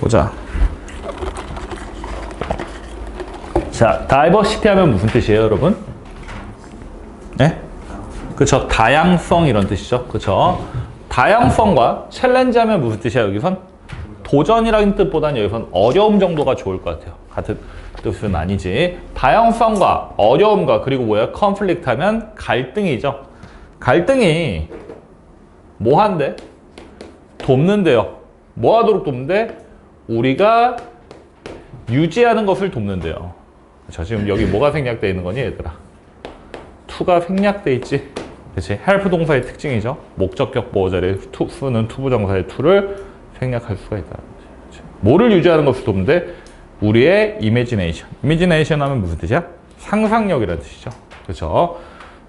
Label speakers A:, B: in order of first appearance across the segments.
A: 보자. 자, 다이버시티 하면 무슨 뜻이에요, 여러분? 네? 그쵸. 다양성 이런 뜻이죠. 그쵸. 다양성과 챌린지 하면 무슨 뜻이야, 여기선? 도전이라는 뜻보다는 여기선 어려움 정도가 좋을 것 같아요. 같은 뜻은 아니지. 다양성과 어려움과 그리고 뭐야? 컨플릭트 하면 갈등이죠. 갈등이 뭐 한대? 돕는데요. 뭐 하도록 돕는데? 우리가 유지하는 것을 돕는데요. 자, 지금 여기 뭐가 생략되어 있는 거니, 얘들아? 투가 생략돼 있지. 그렇지. help 동사의 특징이죠. 목적격 보호 자리에 to, 는 투부정사의 to를 생략할 수가 있다. 그렇지. 뭐를 유지하는 것을 돕는데 우리의 imagination. imagination 하면 무슨 뜻이야? 상상력이라는 뜻이죠. 그렇죠.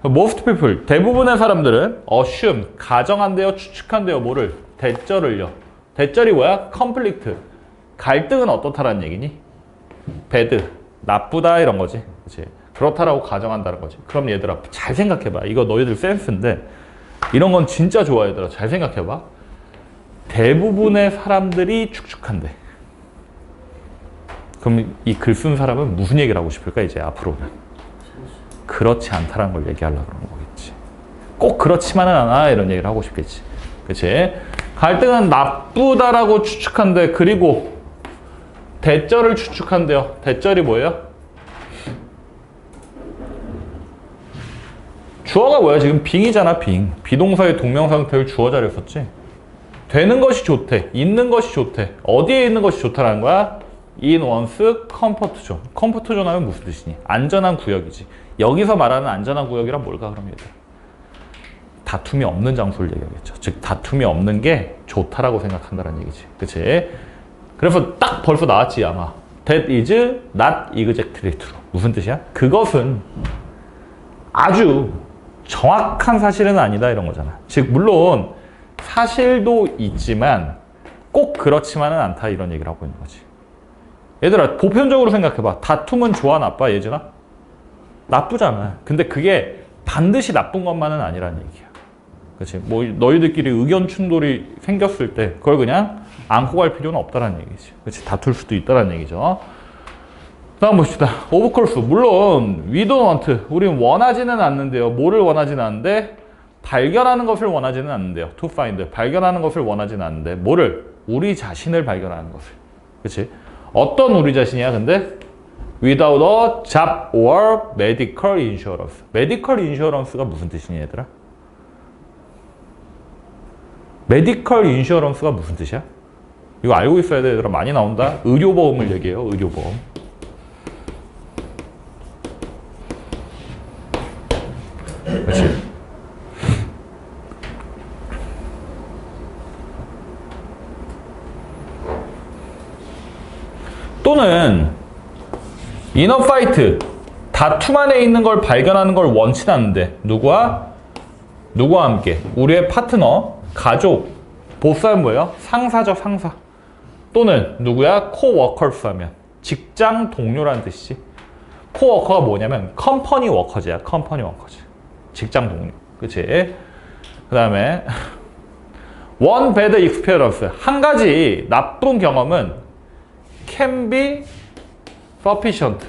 A: most people 대부분의 사람들은 assume 가정한대요, 추측한대요. 뭐를 대절을요. 대절이 뭐야? conflict. 갈등은 어떻다라는 얘기니? bad. 나쁘다 이런 거지. 그렇지. 그렇다라고 가정한다는 거지. 그럼 얘들아 잘 생각해봐. 이거 너희들 센스인데 이런 건 진짜 좋아 얘들아. 잘 생각해봐. 대부분의 사람들이 축축한데. 그럼 이 글 쓴 사람은 무슨 얘기를 하고 싶을까 이제 앞으로는? 그렇지 않다라는 걸 얘기하려고 그러는 거겠지. 꼭 그렇지만은 않아 이런 얘기를 하고 싶겠지. 그치? 갈등은 나쁘다라고 추측한데 그리고 대절을 추측한대요. 대절이 뭐예요? 주어가 뭐야? 지금 빙이잖아, 빙. 비동사의 동명사 형태를 주어 자리에 썼지? 되는 것이 좋대. 있는 것이 좋대. 어디에 있는 것이 좋다라는 거야? comfort zone. comfort zone 하면 무슨 뜻이니? 안전한 구역이지. 여기서 말하는 안전한 구역이란 뭘까, 그럼 얘들? 다툼이 없는 장소를 얘기하겠죠. 즉, 다툼이 없는 게 좋다라고 생각한다는 얘기지. 그치? 그래서 딱 벌써 나왔지, 아마. That is not exactly true. 무슨 뜻이야? 그것은 아주 정확한 사실은 아니다 이런 거잖아. 즉 물론 사실도 있지만 꼭 그렇지만은 않다 이런 얘기를 하고 있는 거지. 얘들아 보편적으로 생각해봐. 다툼은 좋아 나빠 예전아? 나쁘잖아. 근데 그게 반드시 나쁜 것만은 아니라는 얘기야. 그렇지? 뭐 너희들끼리 의견 충돌이 생겼을 때 그걸 그냥 안고 갈 필요는 없다라는 얘기지. 그렇지? 다툴 수도 있다라는 얘기죠. 다음 봅시다. 오브콜스. 물론 want. 우리는 원하지는 않는데요. 뭐를 원하지는 않는데 발견하는 것을 원하지는 않는데요. to find. 발견하는 것을 원하지는 않는데 뭐를? 우리 자신을 발견하는 것을. 그렇지? 어떤 우리 자신이야? 근데 without a job or medical insurance. medical insurance가 무슨 뜻이니 얘들아? 메디컬 인슈어런스가 무슨 뜻이야? 이거 알고 있어야 돼, 얘들아. 많이 나온다. 의료보험을 얘기해요, 의료보험. 그렇지. 또는 이너 파이트 다툼 안에 있는 걸 발견하는 걸 원치 않는데 누구와 누구와 함께 우리의 파트너 가족 보스는 뭐예요? 상사죠 상사 또는 누구야? 코워커스 하면 직장 동료라는 뜻이지. 코워커가 뭐냐면 컴퍼니 워커즈야 컴퍼니 워커즈. 직장 동료. 그치? 그 다음에 one bad experience. 한 가지 나쁜 경험은 can be sufficient.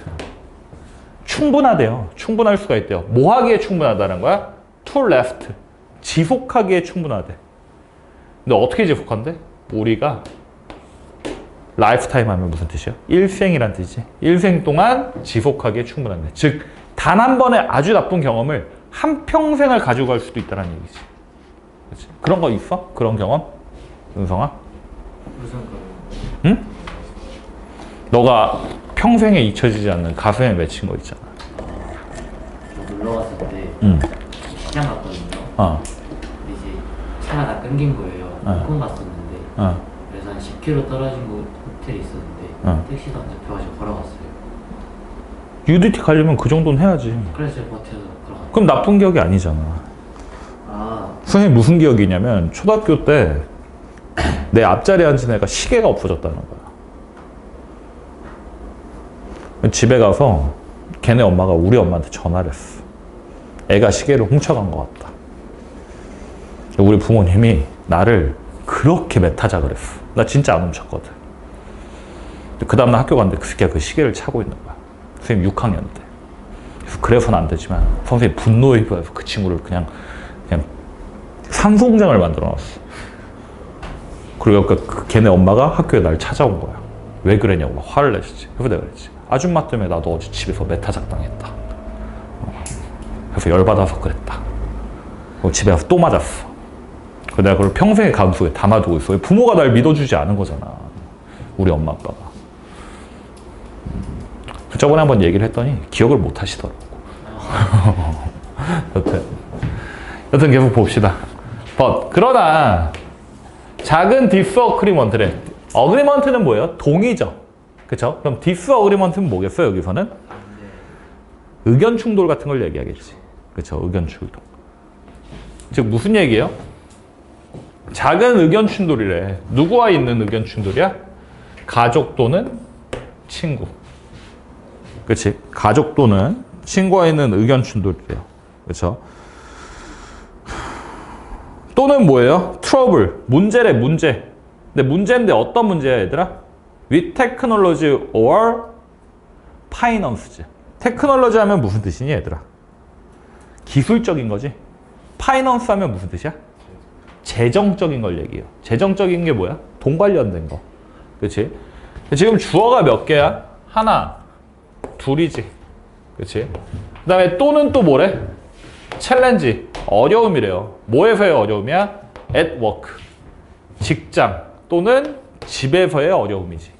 A: 충분하대요. 충분할 수가 있대요. 뭐 하기에 충분하다는 거야? to last 지속하기에 충분하대. 근데 어떻게 지속한대? 우리가 라이프타임 하면 무슨 뜻이야? 일생이란 뜻이지. 일생 동안 지속하기에 충분한 데. 즉, 단 한 번의 아주 나쁜 경험을 한 평생을 가지고 갈 수도 있다는 얘기지. 그치? 그런 거 있어? 그런 경험? 은성아? 응? 너가 평생에 잊혀지지 않는 가슴에 맺힌 거 있잖아.
B: 저 놀러 갔을 때
A: 응.
B: 시장 갔거든요.
A: 어,
B: 근데 이제 차가 다 끊긴 거예요.
A: 어.
B: 홍콩 갔었는데
A: 어.
B: 그래서 한 10km 떨어진 곳 호텔이 있었는데
A: 어.
B: 택시도 안 잡혀가지고 걸어갔어요.
A: UDT 가려면 그 정도는 해야지.
B: 그래서 제가 버텨서 걸어갔어요.
A: 그럼 나쁜 기억이 아니잖아.
B: 아
A: 선생님 무슨 기억이냐면 초등학교 때 내 앞자리에 앉은 애가 시계가 없어졌다는 거야. 집에 가서 걔네 엄마가 우리 엄마한테 전화를 했어. 애가 시계를 훔쳐간 것 같다. 우리 부모님이 나를 그렇게 매타자 그랬어. 나 진짜 안 훔쳤거든. 그 다음날 학교 갔는데 그 새끼가 그 시계를 차고 있는 거야. 선생님 6학년 때. 그래서 그래서는 안 되지만 선생님 분노에 휘말려서 그 친구를 그냥 그냥 산송장을 만들어 놨어. 그리고 그, 그 걔네 엄마가 학교에 날 찾아온 거야. 왜 그러냐고 막 화를 내셨지. 그래서 내가 그랬지. 아줌마 때문에 나도 어제 집에서 메타작 당했다. 어. 그래서 열받아서 그랬다. 집에 가서 또 맞았어. 내가 그걸 평생의 가슴속에 담아두고 있어. 부모가 날 믿어주지 않은 거잖아. 우리 엄마 아빠가. 음. 저번에 한번 얘기를 했더니 기억을 못 하시더라고. 여튼, 여튼 계속 봅시다. But, 그러나 작은 디스 어그리먼트래. 어그리먼트는 뭐예요? 동의죠. 그쵸? 그럼 디스 어그리먼트는 뭐겠어요, 여기서는? 의견 충돌 같은 걸 얘기하겠지. 그쵸? 의견 충돌. 즉, 무슨 얘기예요? 작은 의견 충돌이래. 누구와 있는 의견 충돌이야? 가족 또는 친구. 그치? 가족 또는 친구와 있는 의견 충돌이래요. 그쵸? 또는 뭐예요? 트러블, 문제래, 문제. 근데 문제인데 어떤 문제야, 얘들아? with technology or finance. 테크놀로지 하면 무슨 뜻이니, 얘들아? 기술적인 거지. 파이넌스 하면 무슨 뜻이야? 재정적인 걸 얘기해요. 재정적인 게 뭐야? 돈 관련된 거. 그치? 지금 주어가 몇 개야? 하나, 둘이지. 그치? 그 다음에 또는 또 뭐래? 챌린지, 어려움이래요. 뭐에서의 어려움이야? at work, 직장 또는 집에서의 어려움이지.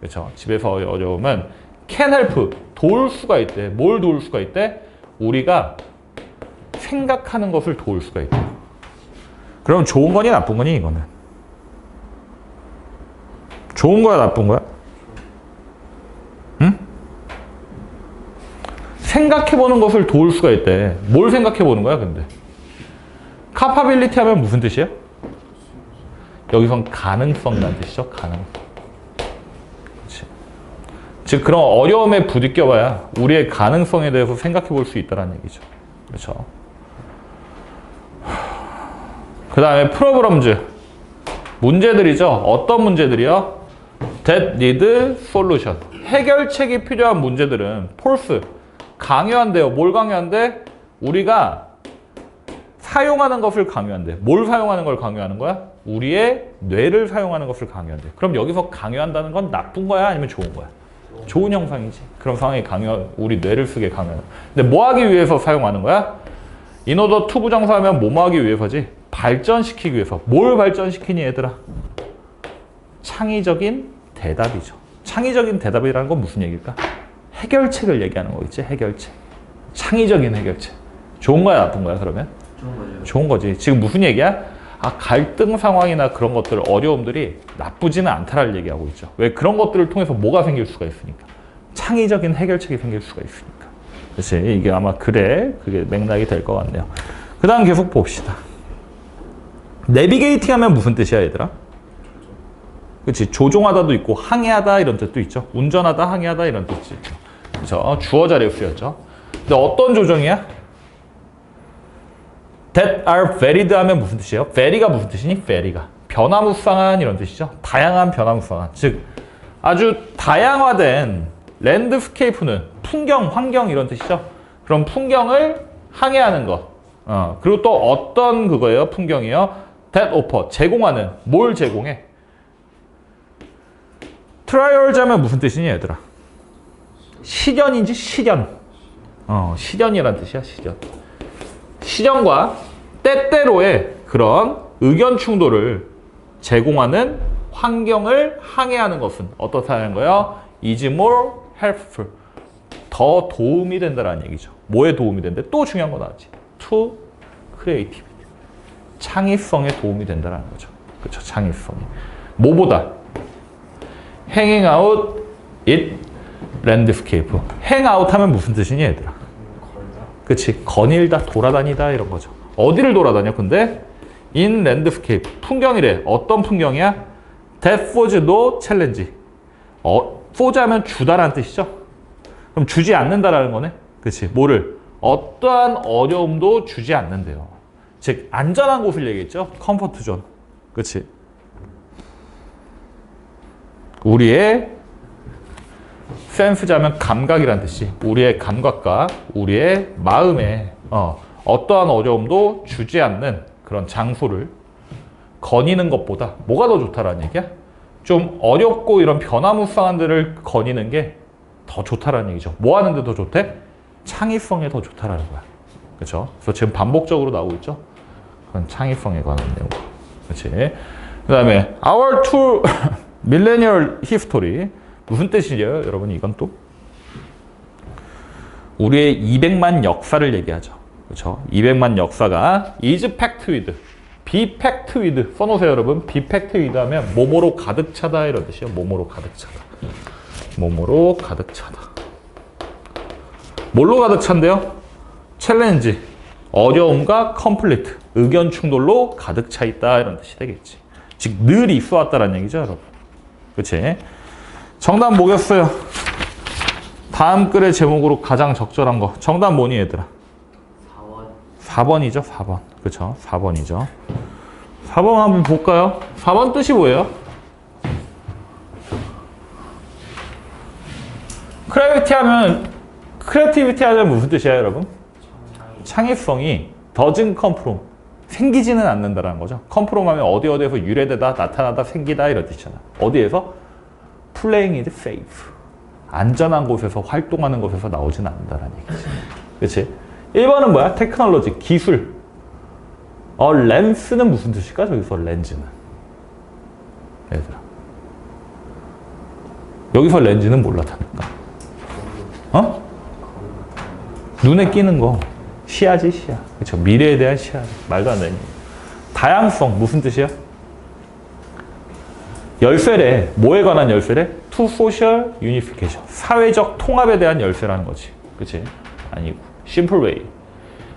A: 그렇죠? 집에서의 어려움은 can help, 도울 수가 있대. 뭘 도울 수가 있대? 우리가 생각하는 것을 도울 수가 있대. 그럼 좋은 거니 나쁜 거니 이거는? 좋은 거야 나쁜 거야? 응? 생각해보는 것을 도울 수가 있대. 뭘 생각해보는 거야, 근데? 카파빌리티 하면 무슨 뜻이야? 여기선 가능성이라는 뜻이죠, 가능성. 그치. 즉, 그런 어려움에 부딪혀봐야 우리의 가능성에 대해서 생각해 볼 수 있다는 얘기죠. 그렇죠? 그 다음에 프로그램즈. 문제들이죠. 어떤 문제들이요? that need solution. 해결책이 필요한 문제들은 false. 강요한대요. 뭘 강요한대? 우리가 사용하는 것을 강요한대. 뭘 사용하는 걸 강요하는 거야? 우리의 뇌를 사용하는 것을 강요한대. 그럼 여기서 강요한다는 건 나쁜 거야? 아니면 좋은 거야? 좋은 형상이지. 그런 상황이 강요, 우리 뇌를 쓰게 강요하는. 근데 뭐 하기 위해서 사용하는 거야? 인오더 투 부정사하면 뭐 하기 위해서지? 발전시키기 위해서. 뭘 발전시키니 얘들아? 창의적인 대답이죠. 창의적인 대답이라는 건 무슨 얘기일까? 해결책을 얘기하는 거겠지, 해결책. 창의적인 해결책. 좋은 거야, 나쁜 거야, 그러면?
B: 좋은 거죠.
A: 좋은 거지. 지금 무슨 얘기야? 아, 갈등 상황이나 그런 것들, 어려움들이 나쁘지는 않다라는 얘기하고 있죠. 왜 그런 것들을 통해서 뭐가 생길 수가 있으니까. 창의적인 해결책이 생길 수가 있으니까. 그렇지. 이게 아마 그래. 그게 맥락이 될 것 같네요. 그 다음 계속 봅시다. 내비게이팅 하면 무슨 뜻이야, 얘들아? 그렇지. 조종하다도 있고, 항해하다 이런 뜻도 있죠. 운전하다, 항해하다 이런 뜻도 있죠. 그렇죠. 주어 자리에 쓰였죠. 근데 어떤 조정이야? that are varied 하면 무슨 뜻이에요? vary가 무슨 뜻이니? vary가. 변화무쌍한 이런 뜻이죠. 다양한 변화무쌍한. 즉, 아주 다양화된 랜드스케이프는 풍경, 환경 이런 뜻이죠. 그럼 풍경을 항해하는 것. 어, 그리고 또 어떤 그거예요? 풍경이요? That offer. 제공하는. 뭘 제공해? 트라이얼즈 하면 무슨 뜻이니, 얘들아? 시련인지 시련. 어, 시련이란 뜻이야, 시련. 시련과 때때로의 그런 의견 충돌을 제공하는 환경을 항해하는 것은 어떻다는 거예요? is more helpful. 더 도움이 된다는 얘기죠. 뭐에 도움이 된대? 또 중요한 거 나왔지. to creativity. 창의성에 도움이 된다는 거죠. 그렇죠. 창의성이. 뭐보다? hanging out it landscape. hang out 하면 무슨 뜻이니 얘들아? 그치 거닐다 돌아다니다 이런 거죠 어디를 돌아다녀 근데 in landscape 풍경이래 어떤 풍경이야 that was no challenge 어, force 하면 주다라는 뜻이죠 그럼 주지 않는다라는 거네 그치 뭐를 어떠한 어려움도 주지 않는데요 즉 안전한 곳을 얘기했죠 컴포트 존 그치 우리의 센스자면 감각이란 뜻이 우리의 감각과 우리의 마음에 어, 어떠한 어려움도 주지 않는 그런 장소를 거니는 것보다 뭐가 더 좋다라는 얘기야? 좀 어렵고 이런 변화무쌍한 데를 거니는 게 더 좋다라는 얘기죠. 뭐 하는 데 더 좋대? 창의성에 더 좋다라는 거야. 그렇죠? 그래서 지금 반복적으로 나오고 있죠. 그건 창의성에 관한 내용. 그렇지? 그 다음에 our two millennial history 무슨 뜻이에요, 여러분? 이건 또 우리의 200만 역사를 얘기하죠. 그렇죠? 200만 역사가 is packed with, be packed with 써놓으세요, 여러분. be packed with 하면 몸으로 가득 차다 이런 뜻이에요. 몸으로 가득 차다. 몸으로 가득 차다. 뭘로 가득 찬데요? 챌린지, 어려움과 컴플리트, 의견 충돌로 가득 차 있다 이런 뜻이 되겠지. 즉늘 있어 왔다라는 얘기죠, 여러분. 그렇지? 정답 뭐겠어요? 다음 글의 제목으로 가장 적절한 거. 정답 뭐니 얘들아?
B: 4원
A: 4번이죠, 4번. 그렇죠? 4번이죠. 4번 한번 볼까요? 4번 뜻이 뭐예요? 크래비티 하면 크리에이티비티 하면 무슨 뜻이에요, 여러분? 창의성이 더진 컴프롬 생기지는 않는다라는 거죠. 컴프롬 하면 어디 어디에서 유래되다 나타나다 생기다 이런 뜻이잖아. 어디에서 playing safe 안전한 곳에서 활동하는 곳에서 나오진 않는다라는 얘기지. 그렇지? 1번은 뭐야? 테크놀로지 기술. 어 렌스는 무슨 뜻일까? 저기서 렌즈는 얘들아. 여기서 렌즈는 뭘로 나타날까? 어? 눈에 끼는 거 시야지 시야. 그렇죠. 미래에 대한 시야. 말도 안 되는. 다양성 무슨 뜻이야? 열쇠래. 뭐에 관한 열쇠래? to social unification. 사회적 통합에 대한 열쇠라는 거지. 그치? 아니고. Simple way.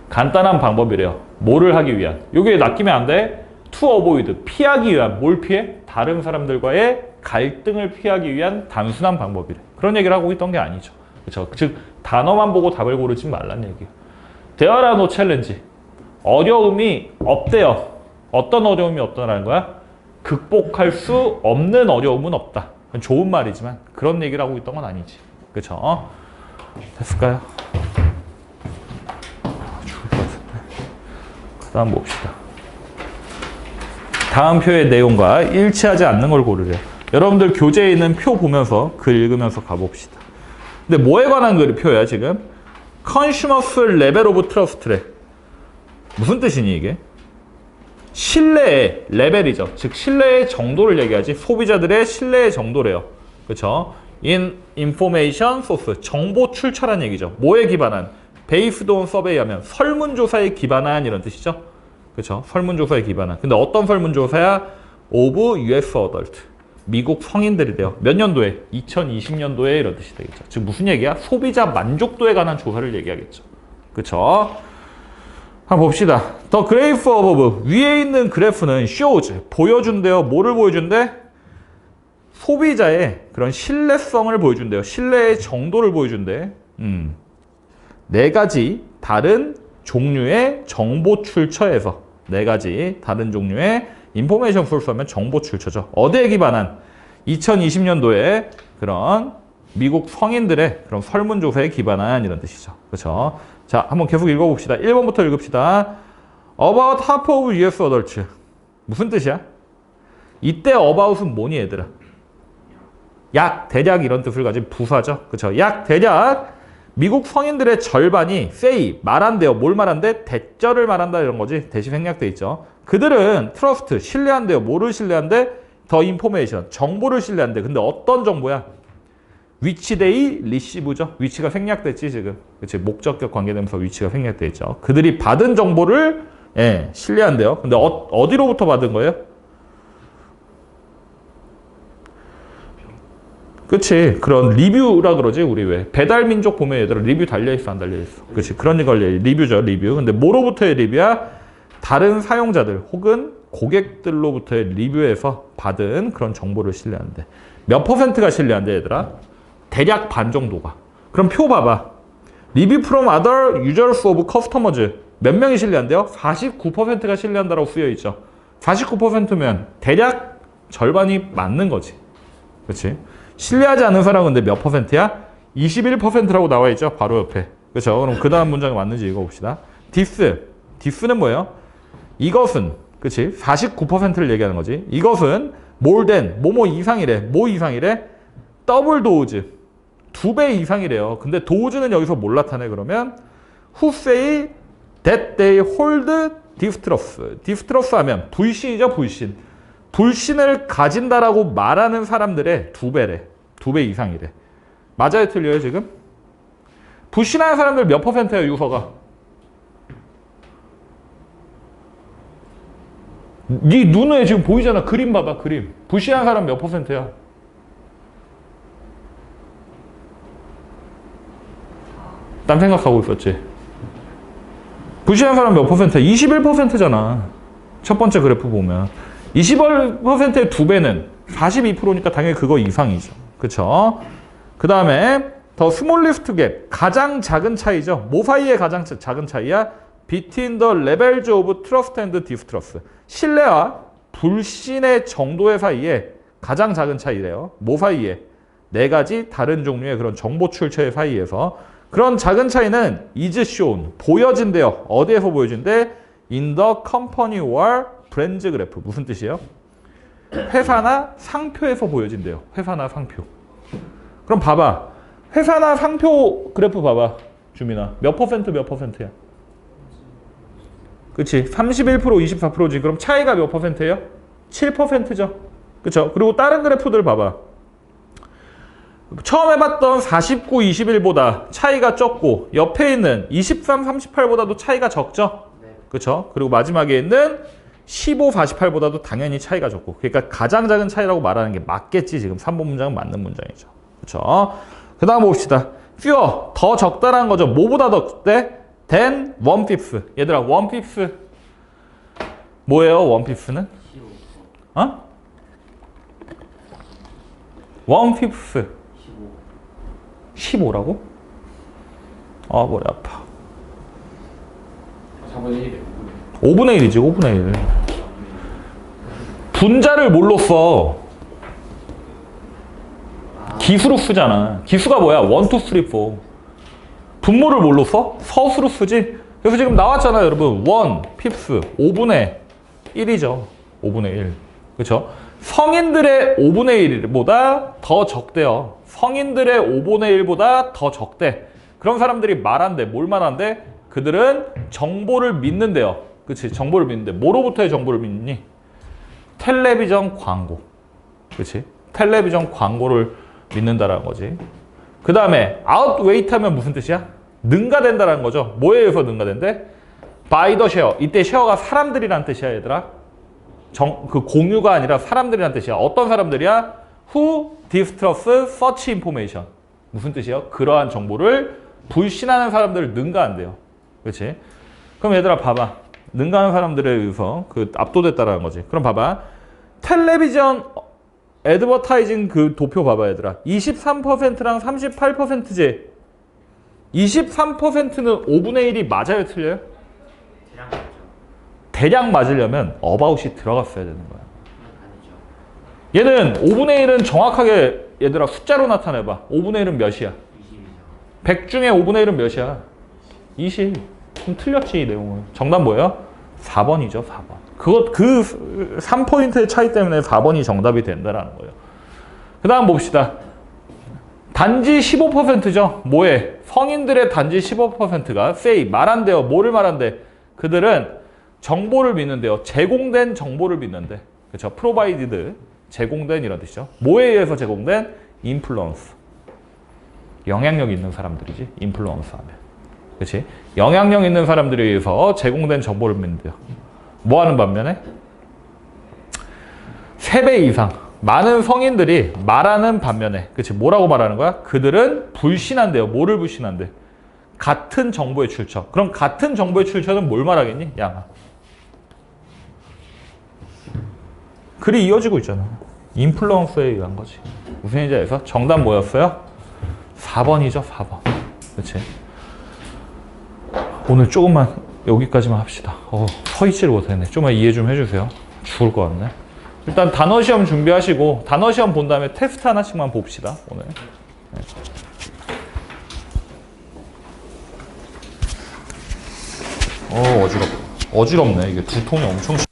A: 간단한 방법이래요. 뭐를 하기 위한. 여기에 낚이면 안 돼. To avoid. 피하기 위한. 뭘 피해? 다른 사람들과의 갈등을 피하기 위한 단순한 방법이래. 그런 얘기를 하고 있던 게 아니죠. 그렇죠? 즉 단어만 보고 답을 고르지 말란 얘기예요. 대화라 노 챌린지. 어려움이 없대요. 어떤 어려움이 없다라는 거야? 극복할 수 없는 어려움은 없다. 좋은 말이지만 그런 얘기를 하고 있던 건 아니지. 그렇죠? 어? 됐을까요? 아, 죽을 것 같은데. 그 다음 봅시다. 다음 표의 내용과 일치하지 않는 걸 고르래요. 여러분들 교재에 있는 표 보면서 글 읽으면서 가봅시다. 근데 뭐에 관한 그 표야 지금? 컨슈머스 레벨 오브 트러스트래. 무슨 뜻이니 이게? 신뢰의 레벨이죠. 즉 신뢰의 정도를 얘기하지. 소비자들의 신뢰의 정도래요. 그렇죠? in information source 정보 출처란 얘기죠. 뭐에 기반한? based on survey 하면 설문조사에 기반한 이런 뜻이죠. 그렇죠? 설문조사에 기반한. 근데 어떤 설문조사야? of US adult. 미국 성인들이래요. 몇 년도에? 2020년도에 이런 뜻이 되겠죠. 즉 무슨 얘기야? 소비자 만족도에 관한 조사를 얘기하겠죠. 그쵸? 한번 봅시다. 더 그래프 어버브 위에 있는 그래프는 shows 보여준대요. 뭐를 보여준대? 소비자의 그런 신뢰성을 보여준대요. 신뢰의 정도를 보여준대. 음. 네 가지 다른 종류의 정보 출처에서 네 가지 다른 종류의 인포메이션 소스하면 정보 출처죠. 어디에 기반한 2020년도에 그런 미국 성인들의 그런 설문조사에 기반한 이런 뜻이죠. 그렇죠? 자, 한번 계속 읽어봅시다. 1번부터 읽읍시다. About half of US adults. 무슨 뜻이야? 이때 about은 뭐니 얘들아? 약, 대략 이런 뜻을 가진 부사죠. 그렇죠? 약, 대략 미국 성인들의 절반이 say 말한대요. 뭘 말한대? 대절을 말한다 이런 거지. 대시 생략돼 있죠. 그들은 트러스트 신뢰한대요. 뭐를 신뢰한대? 더 인포메이션 정보를 신뢰한대. 근데 어떤 정보야? 위치데이 리시브죠. 위치가 생략됐지 지금. 그렇지. 목적격 관계되면서 위치가 생략돼 있죠. 그들이 받은 정보를 예, 신뢰한대요. 근데 어, 어디로부터 받은 거예요? 그치. 그런 리뷰라 그러지 우리 왜. 배달 민족 보면 얘들아 리뷰 달려 있어 안 달려 있어. 그치. 그런 걸 얘- 리뷰죠 리뷰. 근데 뭐로부터의 리뷰야? 다른 사용자들 혹은 고객들로부터의 리뷰에서 받은 그런 정보를 신뢰한대 몇 퍼센트가 신뢰한대 얘들아? 대략 반 정도가. 그럼 표 봐봐. 리뷰 from other users of customers. 몇 명이 신뢰한대요? 49%가 신뢰한다라고 쓰여 있죠. 49%면 대략 절반이 맞는 거지. 그렇지 신뢰하지 않는 사람은 근데 몇 퍼센트야? 21%라고 나와 있죠. 바로 옆에. 그렇죠? 그럼 그 다음 문장이 맞는지 읽어봅시다. 디스. 디스는 뭐예요? 이것은 그치? 49%를 얘기하는 거지. 이것은 more 뭐뭐 이상이래. 뭐 이상이래? 더블 도우즈. 두 배 이상이래요. 근데 도우즈는 여기서 뭘 나타내 그러면 who say that they hold distrust. distrust 하면 불신이죠, 불신. 불신을 가진다라고 말하는 사람들의 두 배래. 두 배 이상이래. 맞아요, 틀려요, 지금? 불신하는 사람들 몇 퍼센트예요, 유서가? 네 눈에 지금 보이잖아. 그림 봐봐, 그림. 불신하는 사람 몇 퍼센트야? 딴 생각하고 있었지. 불신하는 사람 몇 퍼센트야? 21%잖아. 첫 번째 그래프 보면. 21%의 두 배는 42%니까 당연히 그거 이상이죠. 그쵸? 그 다음에 더 스몰리스트 갭. 가장 작은 차이죠. 뭐 사이의 가장 차- 작은 차이야? between the levels of trust and distrust. 신뢰와 불신의 정도의 사이에 가장 작은 차이래요. 뭐 사이에? 네 가지 다른 종류의 그런 정보 출처의 사이에서 그런 작은 차이는 is shown 보여진대요. 어디에서 보여진대? in the company or branch graph 무슨 뜻이에요? 회사나 상표에서 보여진대요. 회사나 상표. 그럼 봐봐. 회사나 상표 그래프 봐봐. 주민아. 몇 퍼센트 몇 퍼센트야? 그치. 31% 24%지. 그럼 차이가 몇 퍼센트예요? 7%죠. 그쵸? 그리고 다른 그래프들 봐봐. 처음 해봤던 49, 21보다 차이가 적고 옆에 있는 23, 38보다도 차이가 적죠?
B: 네.
A: 그쵸? 그리고 마지막에 있는 15, 48보다도 당연히 차이가 적고 그러니까 가장 작은 차이라고 말하는 게 맞겠지 지금 3번 문장은 맞는 문장이죠. 그쵸? 그 다음 봅시다. fewer, 더 적다라는 거죠. 뭐보다 더 적대? than one fifth. 얘들아 one fifth 뭐예요 one fifth는?
B: 15.
A: 어? one fifth
B: 15.
A: 15라고? 아 머리 아파
B: 4분의 1이에요.
A: 5분의 1이지 5분의 1 분자를 뭘로 써? 기수로 쓰잖아 기수가 뭐야? 1, 2, 3, 4 분모를 뭘로 써? 서수로 쓰지 그래서 지금 나왔잖아요 여러분 1, 핍스 5분의 1이죠 5분의 1 그렇죠? 성인들의 5분의 1보다 더 적대요 성인들의 5분의 1보다 더 적대 그런 사람들이 말한대 뭘 말한대? 그들은 정보를 믿는데요 그치 정보를 믿는데 뭐로부터의 정보를 믿니? 텔레비전 광고. 그치? 텔레비전 광고를 믿는다라는 거지. 그 다음에 outweigh 하면 무슨 뜻이야? 능가된다라는 거죠. 뭐에 의해서 능가된대? by the share. 이때 쉐어가 사람들이란 뜻이야 얘들아. 정, 그 공유가 아니라 사람들이란 뜻이야. 어떤 사람들이야? who distrust such information? 무슨 뜻이에요? 그러한 정보를 불신하는 사람들을 능가한대요. 그렇지? 그럼 얘들아 봐봐. 능가하는 사람들에 의해서 그 압도됐다라는 거지. 그럼 봐봐 텔레비전 애드버타이징 그 도표 봐봐 얘들아 23%랑 38%지 23%는 5분의 1이 맞아요 틀려요?
B: 대략 맞죠?
A: 대략 맞으려면 어바웃이 들어갔어야 되는 거야. 얘는 5분의 1은 정확하게 얘들아 숫자로 나타내봐 5분의 1은 몇이야?
B: 20이죠.
A: 100 중에 5분의 1은 몇이야? 20 그럼 틀렸지 이 내용은 정답 뭐예요? 4번이죠 4번. 그것 그 3포인트의 차이 때문에 4번이 정답이 된다라는 거예요. 그 다음 봅시다. 단지 15%죠. 뭐에? 성인들의 단지 15%가 say 말한대요. 뭐를 말한대? 그들은 정보를 믿는데요. 제공된 정보를 믿는데 그렇죠 provided 제공된 이런 뜻이죠. 뭐에 의해서 제공된? influence. 영향력 있는 사람들이지 인플루언서 하면 그렇지 영향력 있는 사람들에 의해서 제공된 정보를 믿는데요. 뭐 하는 반면에? 3배 이상 많은 성인들이 말하는 반면에 그렇지 뭐라고 말하는 거야? 그들은 불신한대요. 뭐를 불신한대 같은 정보의 출처. 그럼 같은 정보의 출처는 뭘 말하겠니? 양아. 글이 이어지고 있잖아. 인플루언서에 의한 거지. 무슨 알겠어? 정답 뭐였어요? 4번이죠, 4번. 그렇지? 오늘 조금만 여기까지만 합시다. 어, 서 있지를 못했네. 좀만 이해 좀 해주세요. 죽을 것 같네. 일단 단어 시험 준비하시고 단어 시험 본 다음에 테스트 하나씩만 봅시다 오늘. 네. 어 어지럽 어지럽네 이게 두통이 엄청 심-